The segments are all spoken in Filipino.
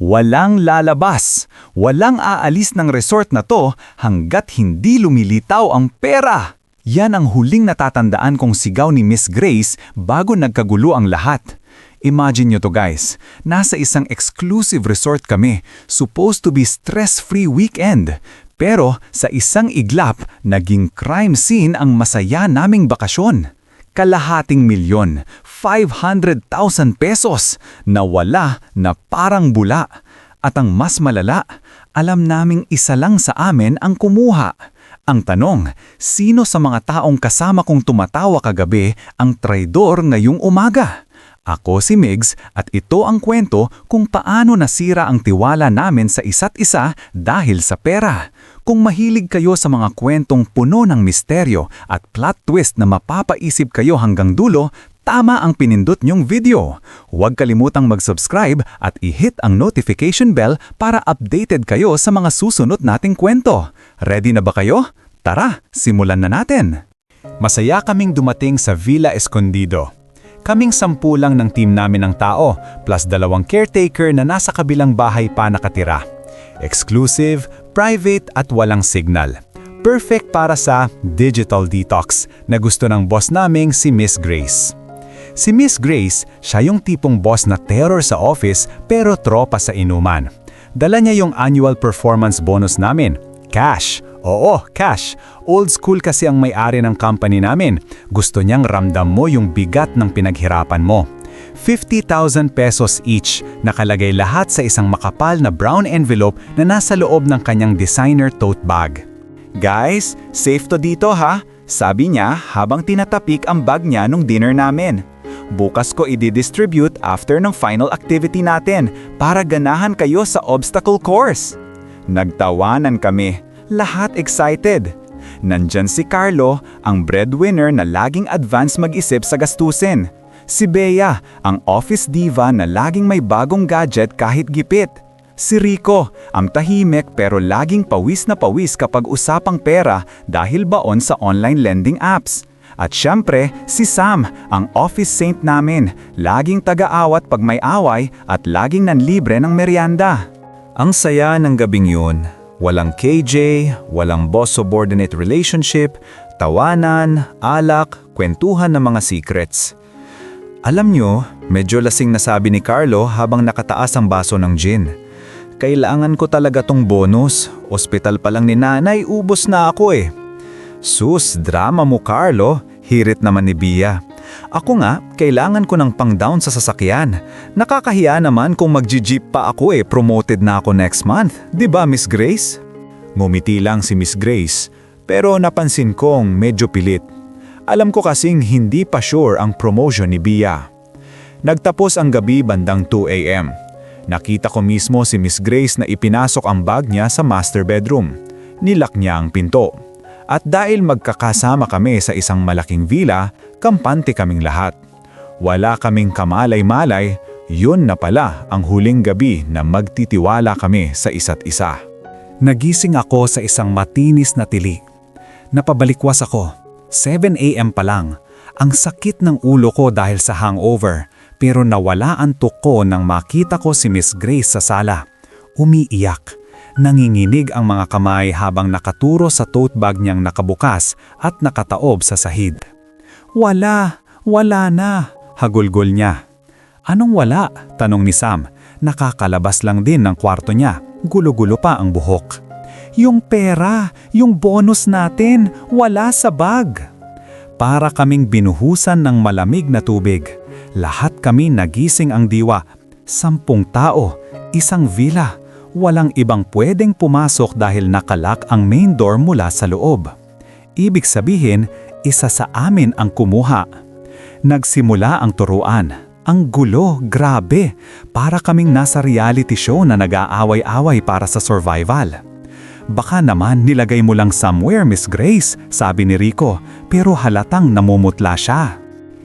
walang lalabas. Walang aalis ng resort na to hanggat hindi lumilitaw ang pera. Yan ang huling natatandaan kong sigaw ni Miss Grace bago nagkagulo ang lahat. Imagine nyo to guys, nasa isang exclusive resort kami, supposed to be stress-free weekend. Pero sa isang iglap, naging crime scene ang masaya naming bakasyon. Kalahating milyon, 500,000 pesos, nawala na parang bula. At ang mas malala, alam naming isa lang sa amin ang kumuha. Ang tanong, sino sa mga taong kasama kong tumatawa kagabi ang traidor ngayong umaga? Ako si Migs at ito ang kwento kung paano nasira ang tiwala namin sa isa't isa dahil sa pera. Kung mahilig kayo sa mga kwentong puno ng misteryo at plot twist na mapapaisip kayo hanggang dulo, tama ang pinindot nyong video. Huwag kalimutang mag-subscribe at i-hit ang notification bell para updated kayo sa mga susunod nating kwento. Ready na ba kayo? Tara, simulan na natin! Masaya kaming dumating sa Villa Escondido. Kaming sampu lang ng team namin ng tao, plus dalawang caretaker na nasa kabilang bahay pa nakatira. Exclusive, private at walang signal. Perfect para sa digital detox na gusto ng boss naming si Miss Grace. Si Miss Grace, siya yung tipong boss na terror sa office pero tropa sa inuman. Dala niya yung annual performance bonus namin, cash. Oo, cash. Old school kasi ang may-ari ng company namin. Gusto niyang ramdam mo yung bigat ng pinaghirapan mo. 50,000 pesos each, nakalagay lahat sa isang makapal na brown envelope na nasa loob ng kanyang designer tote bag. Guys, safe to dito ha. Sabi niya habang tinatapik ang bag niya nung dinner namin. Bukas ko i-distribute after ng final activity natin para ganahan kayo sa obstacle course. Nagtawanan kami lahat excited. Nandyan si Carlo, ang breadwinner na laging advance mag-isip sa gastusin. Si Bea, ang office diva na laging may bagong gadget kahit gipit. Si Rico, ang tahimik pero laging pawis na pawis kapag usapang pera dahil baon sa online lending apps. At syempre, si Sam, ang office saint namin, laging taga-awat pag may away at laging nanlibre ng merienda. Ang saya ng gabing yun, Walang KJ, walang boss-subordinate relationship, tawanan, alak, kwentuhan ng mga secrets. Alam nyo, medyo lasing na sabi ni Carlo habang nakataas ang baso ng gin. Kailangan ko talaga tong bonus. Ospital pa lang ni nanay, ubos na ako eh. Sus, drama mo Carlo, hirit naman ni Bia. Ako nga, kailangan ko ng pang-down sa sasakyan. Nakakahiya naman kung mag-jeep pa ako eh, promoted na ako next month. ba Miss Grace? Ngumiti lang si Miss Grace, pero napansin kong medyo pilit. Alam ko kasing hindi pa sure ang promotion ni Bia. Nagtapos ang gabi bandang 2 a.m. Nakita ko mismo si Miss Grace na ipinasok ang bag niya sa master bedroom. Nilak niya ang pinto. At dahil magkakasama kami sa isang malaking villa, kampante kaming lahat. Wala kaming kamalay-malay, yun na pala ang huling gabi na magtitiwala kami sa isa't isa. Nagising ako sa isang matinis na tili. Napabalikwas ako. 7 a.m. pa lang. Ang sakit ng ulo ko dahil sa hangover, pero nawala ang tuko nang makita ko si Miss Grace sa sala. Umiiyak. Nanginginig ang mga kamay habang nakaturo sa tote bag niyang nakabukas at nakataob sa sahid. Wala, wala na, hagulgol niya. Anong wala? Tanong ni Sam. Nakakalabas lang din ng kwarto niya. Gulo-gulo pa ang buhok. Yung pera, yung bonus natin, wala sa bag. Para kaming binuhusan ng malamig na tubig. Lahat kami nagising ang diwa. Sampung tao, isang villa walang ibang pwedeng pumasok dahil nakalak ang main door mula sa loob. Ibig sabihin, isa sa amin ang kumuha. Nagsimula ang turuan. Ang gulo, grabe. Para kaming nasa reality show na nag-aaway-away para sa survival. Baka naman nilagay mo lang somewhere, Miss Grace, sabi ni Rico, pero halatang namumutla siya.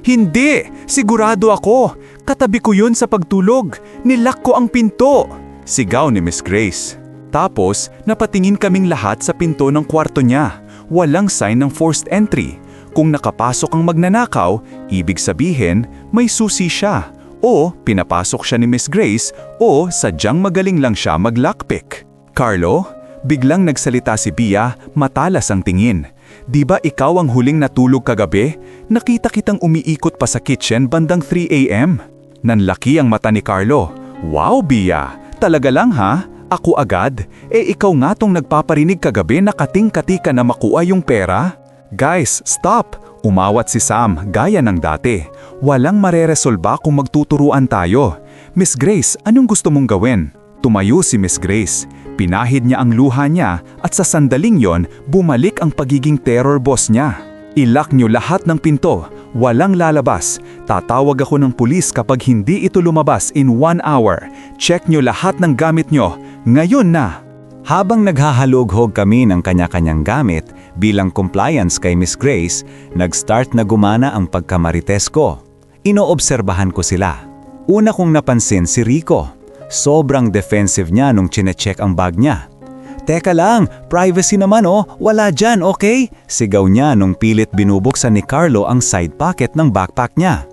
Hindi! Sigurado ako! Katabi ko yun sa pagtulog. Nilak ko ang pinto! Sigaw ni Miss Grace. Tapos, napatingin kaming lahat sa pinto ng kwarto niya. Walang sign ng forced entry. Kung nakapasok ang magnanakaw, ibig sabihin, may susi siya. o pinapasok siya ni Miss Grace o sadyang magaling lang siya mag-lockpick. Carlo, biglang nagsalita si Bia, matalas ang tingin. Di ba ikaw ang huling natulog kagabi? Nakita kitang umiikot pa sa kitchen bandang 3 a.m. Nanlaki ang mata ni Carlo. Wow, Bia! Talaga lang ha? Ako agad? Eh ikaw nga tong nagpaparinig kagabi na kating-kati ka na makuha yung pera? Guys, stop! Umawat si Sam gaya ng dati. Walang mareresolba kung magtuturuan tayo. Miss Grace, anong gusto mong gawin? Tumayo si Miss Grace. Pinahid niya ang luha niya at sa sandaling yon, bumalik ang pagiging terror boss niya. Ilak niyo lahat ng pinto. Walang lalabas. Tatawag ako ng pulis kapag hindi ito lumabas in one hour. Check niyo lahat ng gamit niyo. Ngayon na! Habang naghahalughog kami ng kanya-kanyang gamit bilang compliance kay Miss Grace, nag-start na gumana ang pagkamarites ko. Inoobserbahan ko sila. Una kong napansin si Rico. Sobrang defensive niya nung chinecheck ang bag niya. Teka lang, privacy naman oh, wala dyan, okay? Sigaw niya nung pilit binubuksan ni Carlo ang side pocket ng backpack niya.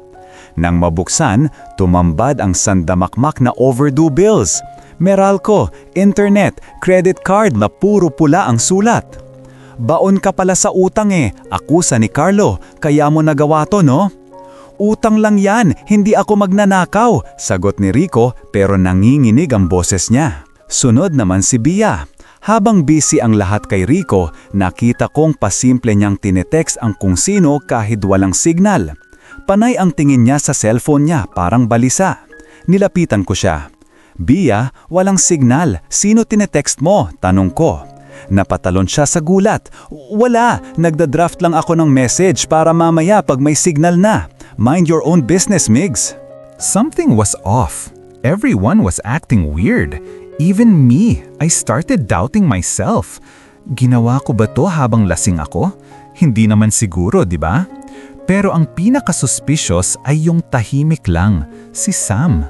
Nang mabuksan, tumambad ang sandamakmak na overdue bills. Meralco, internet, credit card na puro pula ang sulat. Baon ka pala sa utang eh, akusa ni Carlo, kaya mo nagawa to no? Utang lang yan, hindi ako magnanakaw, sagot ni Rico pero nanginginig ang boses niya. Sunod naman si Bia. Habang busy ang lahat kay Rico, nakita kong pasimple niyang tinetext ang kung sino kahit walang signal. Panay ang tingin niya sa cellphone niya parang balisa. Nilapitan ko siya. Bia, walang signal. Sino tinetext mo? Tanong ko. Napatalon siya sa gulat. Wala, nagda-draft lang ako ng message para mamaya pag may signal na. Mind your own business, Migs. Something was off. Everyone was acting weird. Even me, I started doubting myself. Ginawa ko ba to habang lasing ako? Hindi naman siguro, di ba? Pero ang pinaka-suspicious ay yung tahimik lang, si Sam.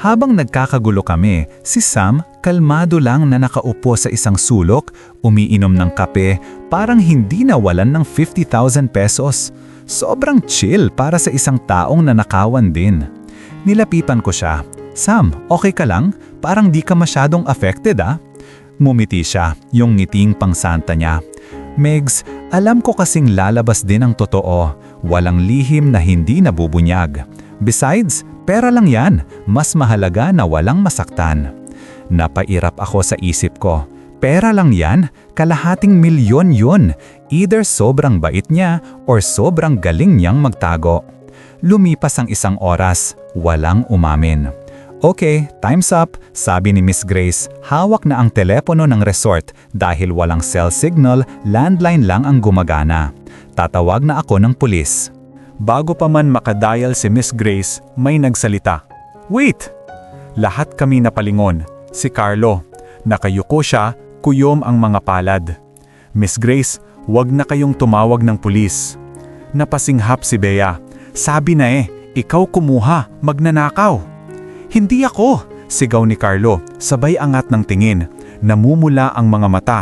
Habang nagkakagulo kami, si Sam kalmado lang na nakaupo sa isang sulok, umiinom ng kape, parang hindi nawalan ng 50,000 pesos. Sobrang chill para sa isang taong nanakawan din. Nilapitan ko siya. Sam, okay ka lang? Parang di ka masyadong affected ah. Mumiti siya, yung ngiting pangsanta niya. Megs, alam ko kasing lalabas din ang totoo. Walang lihim na hindi nabubunyag. Besides, pera lang yan. Mas mahalaga na walang masaktan. Napairap ako sa isip ko. Pera lang yan, kalahating milyon yun. Either sobrang bait niya or sobrang galing niyang magtago. Lumipas ang isang oras, walang umamin. Okay, time's up, sabi ni Miss Grace. Hawak na ang telepono ng resort dahil walang cell signal, landline lang ang gumagana. Tatawag na ako ng pulis. Bago pa man makadial si Miss Grace, may nagsalita. Wait! Lahat kami napalingon. Si Carlo. Nakayuko siya, kuyom ang mga palad. Miss Grace, wag na kayong tumawag ng pulis. Napasinghap si Bea. Sabi na eh, ikaw kumuha, magnanakaw. Hindi ako, sigaw ni Carlo, sabay angat ng tingin. Namumula ang mga mata.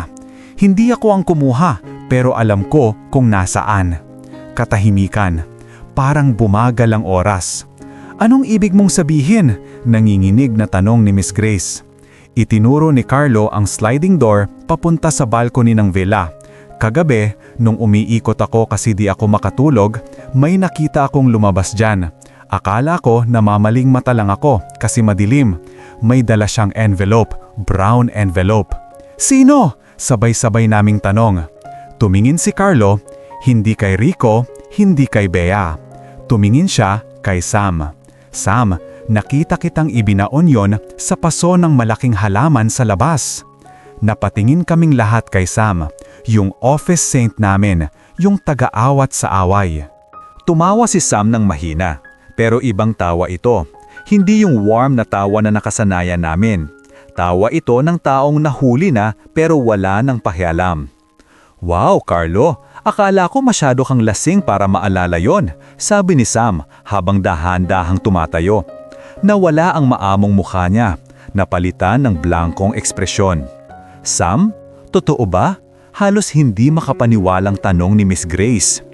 Hindi ako ang kumuha, pero alam ko kung nasaan. Katahimikan. Parang bumagal ang oras. Anong ibig mong sabihin? Nanginginig na tanong ni Miss Grace. Itinuro ni Carlo ang sliding door papunta sa balcony ng villa. Kagabi, nung umiikot ako kasi di ako makatulog, may nakita akong lumabas dyan. Akala ko namamaling mata lang ako kasi madilim. May dala siyang envelope, brown envelope. Sino? Sabay-sabay naming tanong. Tumingin si Carlo, hindi kay Rico, hindi kay Bea. Tumingin siya kay Sam. Sam, nakita kitang ibinaon yon sa paso ng malaking halaman sa labas. Napatingin kaming lahat kay Sam, yung office saint namin, yung taga-awat sa away. Tumawa si Sam ng mahina, pero ibang tawa ito. Hindi yung warm na tawa na nakasanayan namin. Tawa ito ng taong nahuli na pero wala ng pahialam. Wow, Carlo! Akala ko masyado kang lasing para maalala yon, sabi ni Sam habang dahan-dahang tumatayo. Nawala ang maamong mukha niya, napalitan ng blankong ekspresyon. Sam, totoo ba? Halos hindi makapaniwalang tanong ni Miss Grace.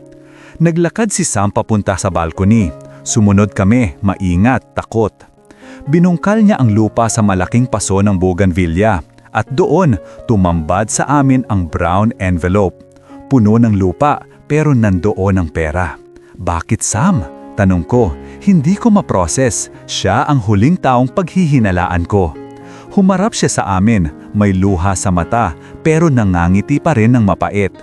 Naglakad si Sam papunta sa balcony. Sumunod kami, maingat, takot. Binungkal niya ang lupa sa malaking paso ng bougainvillea at doon tumambad sa amin ang brown envelope. Puno ng lupa pero nandoon ang pera. Bakit Sam? Tanong ko, hindi ko maproses. Siya ang huling taong paghihinalaan ko. Humarap siya sa amin, may luha sa mata, pero nangangiti pa rin ng mapait.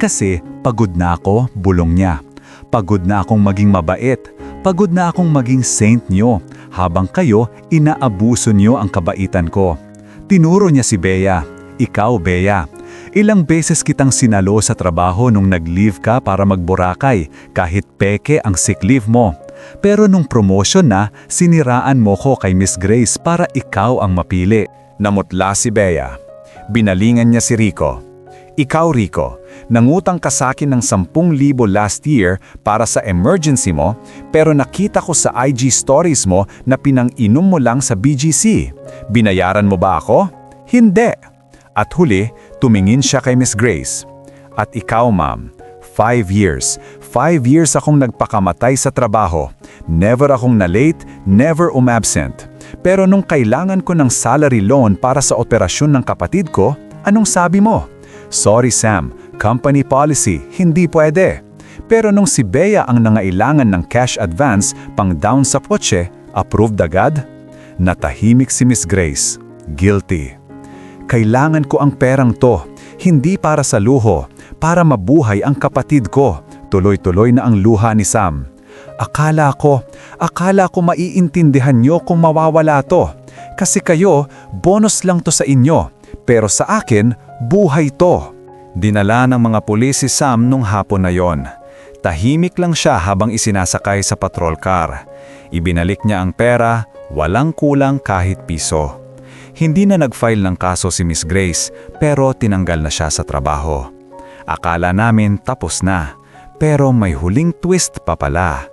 Kasi pagod na ako, bulong niya. Pagod na akong maging mabait. Pagod na akong maging saint niyo, habang kayo inaabuso niyo ang kabaitan ko. Tinuro niya si Bea. Ikaw, Bea. Ilang beses kitang sinalo sa trabaho nung nag-leave ka para magborakay, kahit peke ang sick leave mo. Pero nung promotion na, siniraan mo ko kay Miss Grace para ikaw ang mapili. Namutla si Bea. Binalingan niya si Rico. Ikaw, Rico, nangutang ka sa akin ng 10,000 last year para sa emergency mo, pero nakita ko sa IG stories mo na pinang-inom mo lang sa BGC. Binayaran mo ba ako? Hindi. At huli, tumingin siya kay Miss Grace. At ikaw, ma'am, five years. Five years akong nagpakamatay sa trabaho. Never akong na-late, never umabsent. Pero nung kailangan ko ng salary loan para sa operasyon ng kapatid ko, anong sabi mo? Sorry Sam, company policy, hindi pwede. Pero nung si Bea ang nangailangan ng cash advance pang down sa kotse, approved agad? Natahimik si Miss Grace. Guilty. Kailangan ko ang perang to, hindi para sa luho, para mabuhay ang kapatid ko. Tuloy-tuloy na ang luha ni Sam. Akala ko, akala ko maiintindihan nyo kung mawawala to. Kasi kayo, bonus lang to sa inyo. Pero sa akin, buhay to. Dinala ng mga pulis si Sam nung hapon na yon. Tahimik lang siya habang isinasakay sa patrol car. Ibinalik niya ang pera, walang kulang kahit piso. Hindi na nag-file ng kaso si Miss Grace pero tinanggal na siya sa trabaho. Akala namin tapos na, pero may huling twist pa pala.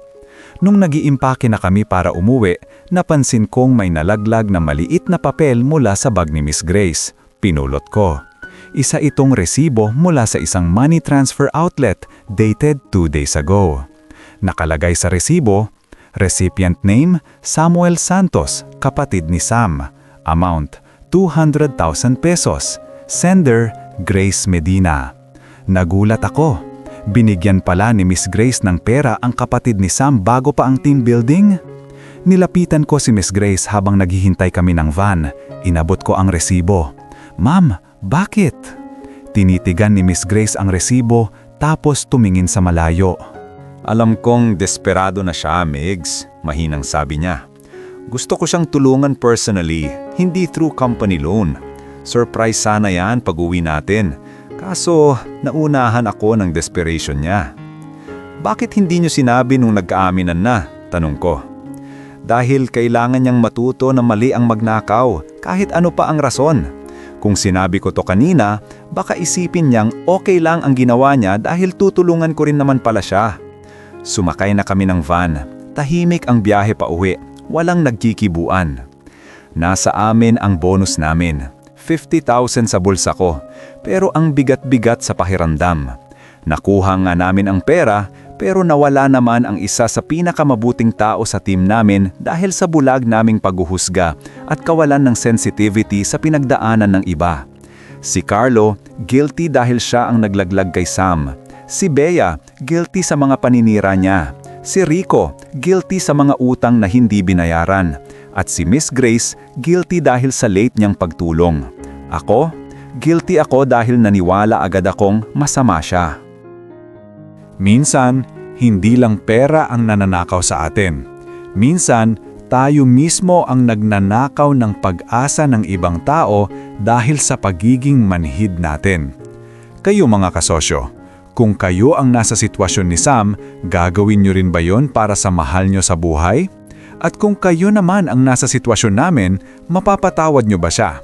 Nung nag-iimpake na kami para umuwi, napansin kong may nalaglag na maliit na papel mula sa bag ni Miss Grace. Pinulot ko. Isa itong resibo mula sa isang money transfer outlet dated two days ago. Nakalagay sa resibo, recipient name Samuel Santos, kapatid ni Sam. Amount 200,000 pesos. Sender Grace Medina. Nagulat ako. Binigyan pala ni Miss Grace ng pera ang kapatid ni Sam bago pa ang team building? Nilapitan ko si Miss Grace habang naghihintay kami ng van. Inabot ko ang resibo. Ma'am, bakit? Tinitigan ni Miss Grace ang resibo tapos tumingin sa malayo. Alam kong desperado na siya, Migs. Mahinang sabi niya. Gusto ko siyang tulungan personally, hindi through company loan. Surprise sana yan pag uwi natin. Kaso, naunahan ako ng desperation niya. Bakit hindi niyo sinabi nung nagkaaminan na? Tanong ko. Dahil kailangan niyang matuto na mali ang magnakaw, kahit ano pa ang rason. Kung sinabi ko to kanina, baka isipin niyang okay lang ang ginawa niya dahil tutulungan ko rin naman pala siya. Sumakay na kami ng van. Tahimik ang biyahe pa uwi. Walang nagkikibuan. Nasa amin ang bonus namin. 50,000 sa bulsa ko. Pero ang bigat-bigat sa pakiramdam. Nakuha nga namin ang pera pero nawala naman ang isa sa pinakamabuting tao sa team namin dahil sa bulag naming paghuhusga at kawalan ng sensitivity sa pinagdaanan ng iba. Si Carlo, guilty dahil siya ang naglaglag kay Sam. Si Bea, guilty sa mga paninira niya. Si Rico, guilty sa mga utang na hindi binayaran. At si Miss Grace, guilty dahil sa late niyang pagtulong. Ako, guilty ako dahil naniwala agad akong masama siya. Minsan, hindi lang pera ang nananakaw sa atin. Minsan, tayo mismo ang nagnanakaw ng pag-asa ng ibang tao dahil sa pagiging manhid natin. Kayo mga kasosyo, kung kayo ang nasa sitwasyon ni Sam, gagawin nyo rin ba yon para sa mahal nyo sa buhay? At kung kayo naman ang nasa sitwasyon namin, mapapatawad nyo ba siya?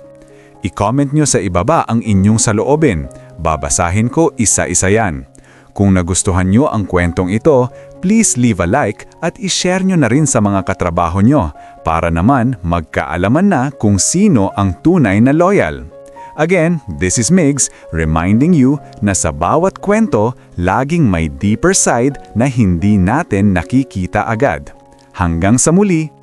I-comment nyo sa ibaba ang inyong saloobin. Babasahin ko isa-isa yan. Kung nagustuhan nyo ang kwentong ito, please leave a like at ishare nyo na rin sa mga katrabaho nyo para naman magkaalaman na kung sino ang tunay na loyal. Again, this is Migs reminding you na sa bawat kwento, laging may deeper side na hindi natin nakikita agad. Hanggang sa muli!